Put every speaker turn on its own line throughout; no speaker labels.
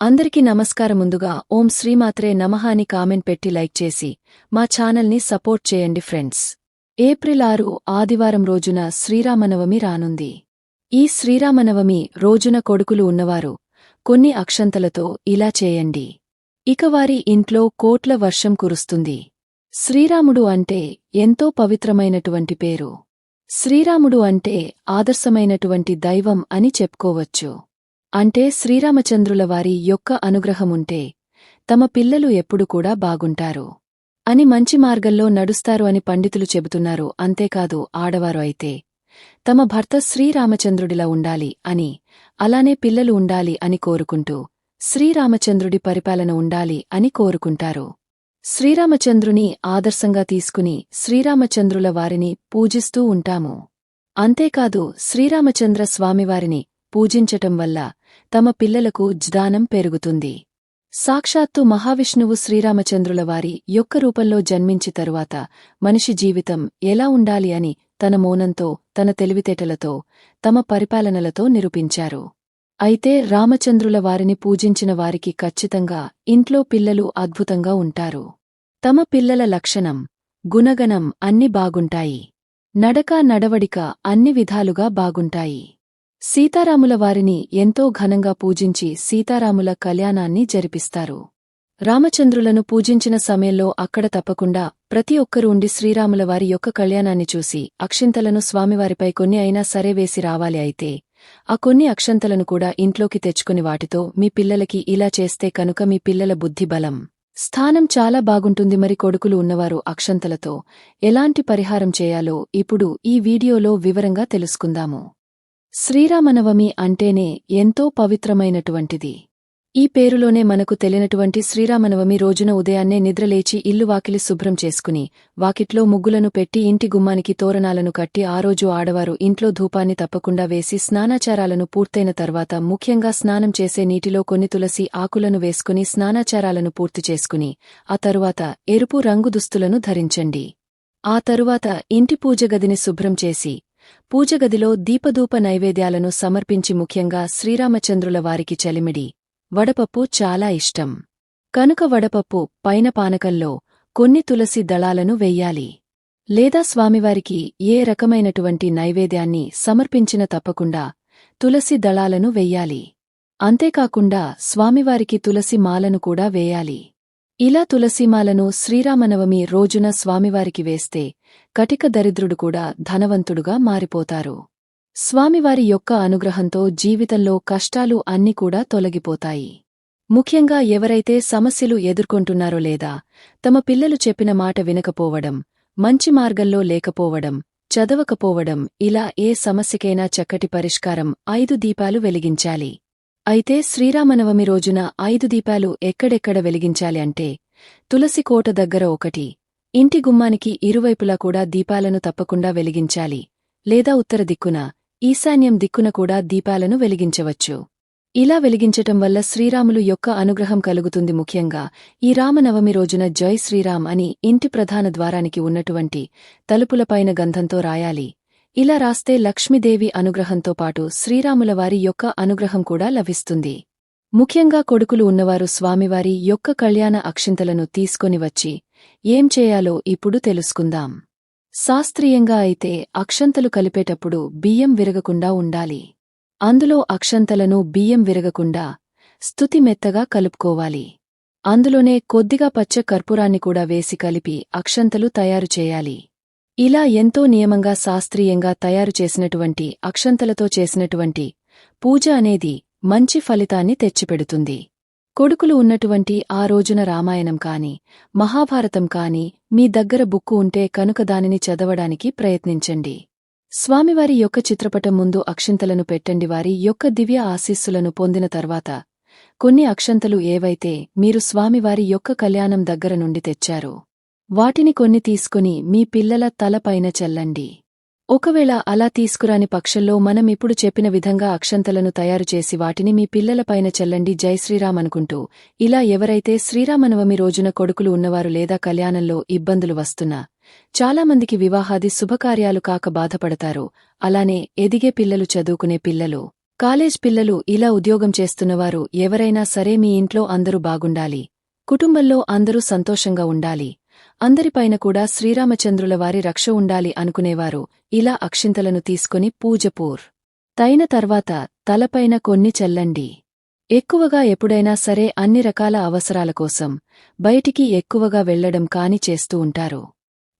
అందరికీ నమస్కారం ముందుగా ఓం శ్రీమాత్రే నమః అని కామెంట్ పెట్టి లైక్ చేసి మా ఛానల్ని సపోర్ట్ చేయండి ఫ్రెండ్స్. ఏప్రిల్ ఆరు ఆదివారం రోజున శ్రీరామనవమి రానుంది. ఈ శ్రీరామనవమి రోజున కొడుకులు ఉన్నవారు కొన్ని అక్షంతలతో ఇలా చేయండి. ఇక వారి ఇంట్లో కోట్ల వర్షం కురుస్తుంది. శ్రీరాముడు అంటే ఎంతో పవిత్రమైనటువంటి పేరు. శ్రీరాముడు అంటే ఆదర్శమైనటువంటి దైవం అని చెప్పుకోవచ్చు. అంటే శ్రీరామచంద్రుల వారి యొక్క అనుగ్రహముంటే తమ పిల్లలు ఎప్పుడు కూడా బాగుంటారు. అని మంచి మార్గంలో నడుస్తారు అని పండితులు చెబుతున్నారు. అంతేకాదు ఆడవారు అయితే తమ భర్త శ్రీరామచంద్రుడిలా ఉండాలి అని అలానే పిల్లలు ఉండాలి అని కోరుకుంటూ శ్రీరామచంద్రుడి పరిపాలన ఉండాలి అని కోరుకుంటారు. శ్రీరామచంద్రుని ఆదర్శంగా తీసుకుని శ్రీరామచంద్రుల వారిని పూజిస్తూ ఉంటాము. అంతేకాదు శ్రీరామచంద్ర స్వామివారిని పూజించటం వల్ల తమ పిల్లలకు జ్ఞానం పెరుగుతుంది. సాక్షాత్తు మహావిష్ణువు శ్రీరామచంద్రులవారి యొక్క రూపంలో జన్మించి తరువాత మనిషి జీవితం ఎలా ఉండాలి అని తన మౌనంతో తన తెలివితేటలతో తమ పరిపాలనలతో నిరూపించారు. అయితే రామచంద్రుల వారిని పూజించిన వారికి ఖచ్చితంగా ఇంట్లో పిల్లలు అద్భుతంగా ఉంటారు. తమ పిల్లల లక్షణం గుణగణం అన్ని బాగుంటాయి. నడక నడవడిక అన్ని విధాలుగా బాగుంటాయి. సీతారాముల వారిని ఎంతో ఘనంగా పూజించి సీతారాముల కళ్యాణాన్ని జరిపిస్తారు. రామచంద్రులను పూజించిన సమయంలో అక్కడ తప్పకుండా ప్రతి ఒక్కరూ ఉండి శ్రీరాముల వారి యొక్క కళ్యాణాన్ని చూసి అక్షింతలను స్వామివారిపై కొన్ని అయినా సరే వేసి రావాలి అయితే ఆ కొన్ని అక్షంతలను కూడా ఇంట్లోకి తెచ్చుకుని వాటితో మీ పిల్లలకి ఇలా చేస్తే కనుక మీ పిల్లల బుద్ధి బలం స్థానం చాలా బాగుంటుంది మరి కొడుకులు ఉన్నవారు అక్షంతలతో ఎలాంటి పరిహారం చేయాలో ఇప్పుడు ఈ వీడియోలో వివరంగా తెలుసుకుందాము. శ్రీరామనవమి అంటేనే ఎంతో పవిత్రమైనటువంటిది. ఈ పేరులోనే మనకు తెలియనటువంటి శ్రీరామనవమి రోజున ఉదయాన్నే నిద్రలేచి ఇల్లు వాకిలి శుభ్రం చేసుకుని వాకిట్లో ముగ్గులను పెట్టి ఇంటి గుమ్మానికి తోరణాలను కట్టి ఆ రోజు ఆడవారు ఇంట్లో ధూపాన్ని తప్పకుండా వేసి స్నానాచారాలను పూర్తయిన తర్వాత ముఖ్యంగా స్నానం చేసే నీటిలో కొన్ని తులసి ఆకులను వేసుకుని స్నానాచారాలను పూర్తి చేసుకుని ఆ తరువాత ఎరుపు రంగు దుస్తులను ధరించండి. ఆ తరువాత ఇంటి పూజగదిని శుభ్రం చేసి పూజగదిలో దీపధూప నైవేద్యాలను సమర్పించి ముఖ్యంగా శ్రీరామచంద్రుల వారికి చలిమిడి. వడపప్పు చాలా ఇష్టం. కనుక వడపప్పు పైన పానకంలో కొన్ని తులసి దళాలను వెయ్యాలి లేదా స్వామివారికి ఏ రకమైనటువంటి నైవేద్యాన్ని సమర్పించిన తప్పకుండా తులసి దళాలను వెయ్యాలి అంతేకాకుండా స్వామివారికి తులసి మాలను కూడా వేయాలి. ఇలా తులసీమాలను శ్రీరామనవమి రోజున స్వామివారికి వేస్తే కటిక దరిద్రుడు కూడా ధనవంతుడుగా మారిపోతారు. స్వామివారి యొక్క అనుగ్రహంతో జీవితంలో కష్టాలు అన్ని కూడా తొలగిపోతాయి. ముఖ్యంగా ఎవరైతే సమస్యలు ఎదుర్కొంటున్నారో లేదా తమ పిల్లలు చెప్పిన మాట వినకపోవడం మంచి మార్గంలో లేకపోవడం చదవకపోవడం ఇలా ఏ సమస్యకైనా చక్కటి పరిష్కారం ఐదు దీపాలు వెలిగించాలి. అయితే శ్రీరామనవమి రోజున ఐదు దీపాలు ఎక్కడెక్కడ వెలిగించాలి అంటే తులసి కోట దగ్గర ఒకటి ఇంటి గుమ్మానికి ఇరువైపులా కూడా దీపాలను తప్పకుండా వెలిగించాలి లేదా ఉత్తర దిక్కున ఈశాన్యం దిక్కున కూడా దీపాలను వెలిగించవచ్చు. ఇలా వెలిగించటం వల్ల శ్రీరాములు యొక్క అనుగ్రహం కలుగుతుంది ముఖ్యంగా ఈ రామనవమి రోజున జై శ్రీరామ్ అని ఇంటి ప్రధాన ద్వారానికి ఉన్నటువంటి తలుపులపైన గంధంతో రాయాలి. ఇలా రాస్తే లక్ష్మీదేవి అనుగ్రహంతో పాటు శ్రీరాములవారి యొక్క అనుగ్రహం కూడా లభిస్తుంది. ముఖ్యంగా కొడుకులు ఉన్నవారు స్వామివారి యొక్క కళ్యాణ అక్షింతలను తీసుకొని వచ్చి ఏం చేయాలో ఇప్పుడు తెలుసుకుందాం. శాస్త్రీయంగా అయితే అక్షంతలు కలిపేటప్పుడు బియ్యం విరగకుండా ఉండాలి. అందులో అక్షంతలను బియ్యం విరగకుండా స్తుతి మెత్తగా కలుపుకోవాలి. అందులోనే కొద్దిగా పచ్చ కర్పూరాన్ని కూడా వేసి కలిపి అక్షంతలు తయారు చేయాలి. ఇలా ఎంతో నియమంగా శాస్త్రీయంగా తయారు చేసినటువంటి అక్షంతలతో చేసినటువంటి పూజ అనేది మంచి ఫలితాన్ని తెచ్చిపెడుతుంది. కొడుకులు ఉన్నటువంటి ఆ రోజున రామాయణం కాని మహాభారతం కాని మీ దగ్గర బుక్కు ఉంటే కనుక దానిని చదవడానికి ప్రయత్నించండి. స్వామివారి యొక్క చిత్రపటం ముందు అక్షింతలను పెట్టండి. వారి యొక్క దివ్య ఆశీస్సులను పొందిన తర్వాత కొన్ని అక్షంతలు ఏవైతే మీరు స్వామివారి యొక్క కళ్యాణం దగ్గర నుండి తెచ్చారో వాటిని కొన్ని తీసుకుని మీ పిల్లల తలపైన చల్లండి. ఒకవేళ అలా తీసుకురాని పక్షంలో మనం ఇప్పుడు చెప్పిన విధంగా అక్షంతలను తయారు చేసి వాటిని మీ పిల్లలపైన చల్లండి జై శ్రీరామ్ అనుకుంటూ. ఇలా ఎవరైతే శ్రీరామనవమి రోజున కొడుకులు ఉన్నవారు లేదా కళ్యాణంలో ఇబ్బందులు వస్తున్నా చాలామందికి వివాహాది శుభకార్యాలు కాక బాధపడతారు. అలానే ఎదిగే పిల్లలు చదువుకునే పిల్లలు కాలేజ్ పిల్లలు ఇలా ఉద్యోగం చేస్తున్నవారు ఎవరైనా సరే మీ ఇంట్లో అందరూ బాగుండాలి. కుటుంబంలో అందరూ సంతోషంగా ఉండాలి. అందరిపైన కూడా శ్రీరామచంద్రుల వారి రక్ష ఉండాలి అనుకునేవారు. ఇలా అక్షింతలను తీసుకొని పూజపూర్ తైన తర్వాత తలపైన కొన్ని చల్లండి. ఎక్కువగా ఎప్పుడైనా సరే అన్ని రకాల అవసరాల కోసం బయటికి ఎక్కువగా వెళ్ళడం కాని చేస్తూ ఉంటారు.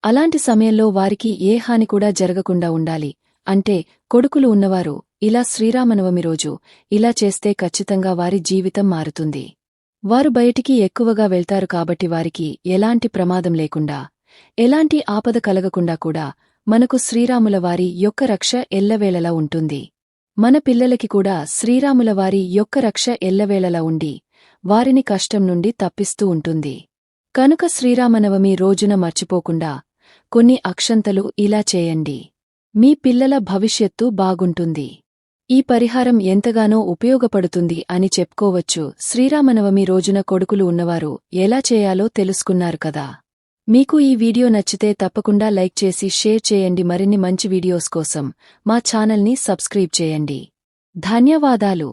అలాంటి సమయంలో వారికి ఏ హాని కూడా జరగకుండా ఉండాలి. అంటే కొడుకులు ఉన్నవారు ఇలా శ్రీరామనవమి రోజు ఇలా చేస్తే ఖచ్చితంగా వారి జీవితం మారుతుంది. వారు బయటికి ఎక్కువగా వెళ్తారు కాబట్టి వారికి ఎలాంటి ప్రమాదం లేకుండా ఎలాంటి ఆపద కలగకుండా కూడా మనకు శ్రీరాములవారి యొక్క రక్ష ఎల్లవేళలా ఉంటుంది. మన పిల్లలకి కూడా శ్రీరాములవారి యొక్క రక్ష ఎల్లవేళలా ఉండి వారిని కష్టం నుండి తప్పిస్తూ ఉంటుంది. కనుక శ్రీరామనవమి రోజున మర్చిపోకుండా కొన్ని అక్షంతలు ఇలా చేయండి. మీ పిల్లల భవిష్యత్తు బాగుంటుంది. ఈ పరిహారం ఎంతగానో ఉపయోగపడుతుంది అని చెప్పుకోవచ్చు. శ్రీరామనవమి రోజున కొడుకులు ఉన్నవారు ఎలా చేయాలో తెలుసుకున్నారు కదా. మీకు ఈ వీడియో నచ్చితే తప్పకుండా లైక్ చేసి షేర్ చేయండి. మరిన్ని మంచి వీడియోస్ కోసం మా ఛానల్ని సబ్స్క్రైబ్ చేయండి. ధన్యవాదాలు.